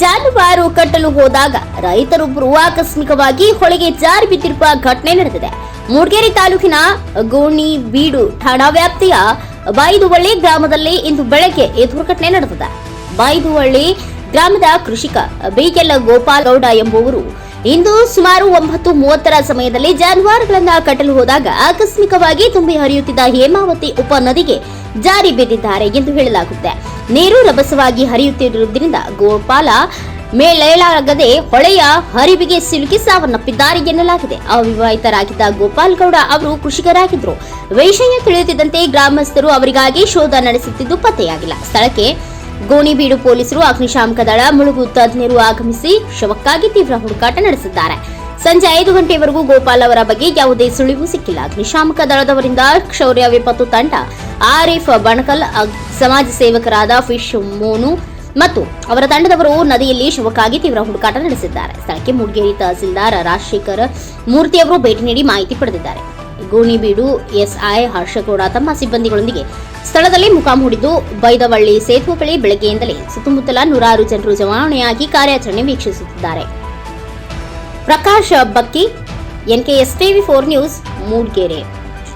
ಜಾನುವಾರು ಕಟ್ಟಲು ಹೋದಾಗ ರೈತರೊಬ್ಬರು ಆಕಸ್ಮಿಕವಾಗಿ ಹೊಳೆಗೆ ಜಾರಿ ಬಿದ್ದಿರುವ ಘಟನೆ ನಡೆದಿದೆ. ಮೂಡಿಗೆರೆ ತಾಲೂಕಿನ ಗೋಣಿ ಬೀಡು ಠಾಣಾ ವ್ಯಾಪ್ತಿಯ ಬೈದುವಳ್ಳಿ ಗ್ರಾಮದಲ್ಲಿ ಇಂದು ಬೆಳಗ್ಗೆ ಈ ದುರ್ಘಟನೆ ನಡೆದಿದೆ. ಬೈದುವಳ್ಳಿ ಗ್ರಾಮದ ಕೃಷಿಕ ಬಿಕೆಲ್ಲ ಗೋಪಾಲ್ ಗೌಡ ಎಂಬುವರು ಇಂದು ಸುಮಾರು ಒಂಬತ್ತು ಮೂವತ್ತರ ಸಮಯದಲ್ಲಿ ಜಾನುವಾರುಗಳನ್ನ ಕಟ್ಟಲು ಹೋದಾಗ ಆಕಸ್ಮಿಕವಾಗಿ ತುಂಬಿ ಹರಿಯುತ್ತಿದ್ದ ಹೇಮಾವತಿ ಉಪ ನದಿಗೆ ಜಾರಿ ಬಿದ್ದಿದ್ದಾರೆ ಎಂದು ಹೇಳಲಾಗುತ್ತೆ. ನೀರು ರಭಸವಾಗಿ ಹರಿಯುತ್ತಿರುವುದರಿಂದ ಗೋಪಾಲ ಮೇಳೇಳಾಗದೆ ಹೊಳೆಯ ಹರಿವಿಗೆ ಸಿಲುಕಿ ಸಾವನ್ನಪ್ಪಿದ್ದಾರೆ ಎನ್ನಲಾಗಿದೆ. ಅವಿವಾಹಿತರಾಗಿದ್ದ ಗೋಪಾಲ್ ಗೌಡ ಅವರು ಕೃಷಿಕರಾಗಿದ್ದರು. ವಿಷಯ ತಿಳಿಯುತ್ತಿದ್ದಂತೆ ಗ್ರಾಮಸ್ಥರು ಅವರಿಗಾಗಿ ಶೋಧ ನಡೆಸುತ್ತಿದ್ದು ಪತ್ತೆಯಾಗಿಲ್ಲ. ಸ್ಥಳಕ್ಕೆ ಗೋಣಿಬೀಡು ಪೊಲೀಸರು ಅಗ್ನಿಶಾಮಕ ದಳ ಮುಳುಗು ತಜ್ಞರು ಆಗಮಿಸಿ ಶವಕ್ಕಾಗಿ ತೀವ್ರ ಹುಡುಕಾಟ ನಡೆಸಿದ್ದಾರೆ. ಸಂಜೆ ಐದು ಗಂಟೆವರೆಗೂ ಗೋಪಾಲ್ ಅವರ ಬಗ್ಗೆ ಯಾವುದೇ ಸುಳಿವು ಸಿಕ್ಕಿಲ್ಲ. ಅಗ್ನಿಶಾಮಕ ದಳದವರಿಂದ ಶೌರ್ಯ ವಿಪತ್ತು ತಂಡ ಆರಿಫ್ ಬಣಕಲ್ ಸಮಾಜ ಸೇವಕರಾದ ಫಿಶ್ ಮೋನು ಮತ್ತು ಅವರ ತಂಡದವರು ನದಿಯಲ್ಲಿ ಶವಕ್ಕಾಗಿ ತೀವ್ರ ಹುಡುಕಾಟ ನಡೆಸಿದ್ದಾರೆ. ಸ್ಥಳಕ್ಕೆ ಮೂಡಿಗೇರಿ ತಹಸೀಲ್ದಾರ್ ರಾಜಶೇಖರ್ ಮೂರ್ತಿ ಅವರು ಭೇಟಿ ನೀಡಿ ಮಾಹಿತಿ ಪಡೆದಿದ್ದಾರೆ. ಗೋಣಿಬೀಡು, ಎಸ್ಐ ಹರ್ಷಗೌಡ ತಮ್ಮ ಸಿಬ್ಬಂದಿಗಳೊಂದಿಗೆ ಸ್ಥಳದಲ್ಲಿ ಮುಖಾಂ ಹೂಡಿದ್ದು ಬೈದವಳ್ಳಿ ಸೇತುವೆ ಬಳಿ ಬೆಳಗ್ಗೆಯಿಂದಲೇ ಸುತ್ತಮುತ್ತಲ ನೂರಾರು ಜನರು ಜಮಾವಣೆಯಾಗಿ ಕಾರ್ಯಾಚರಣೆ ವೀಕ್ಷಿಸುತ್ತಿದ್ದಾರೆ. Prakash Bakki S TV four news Mudigere.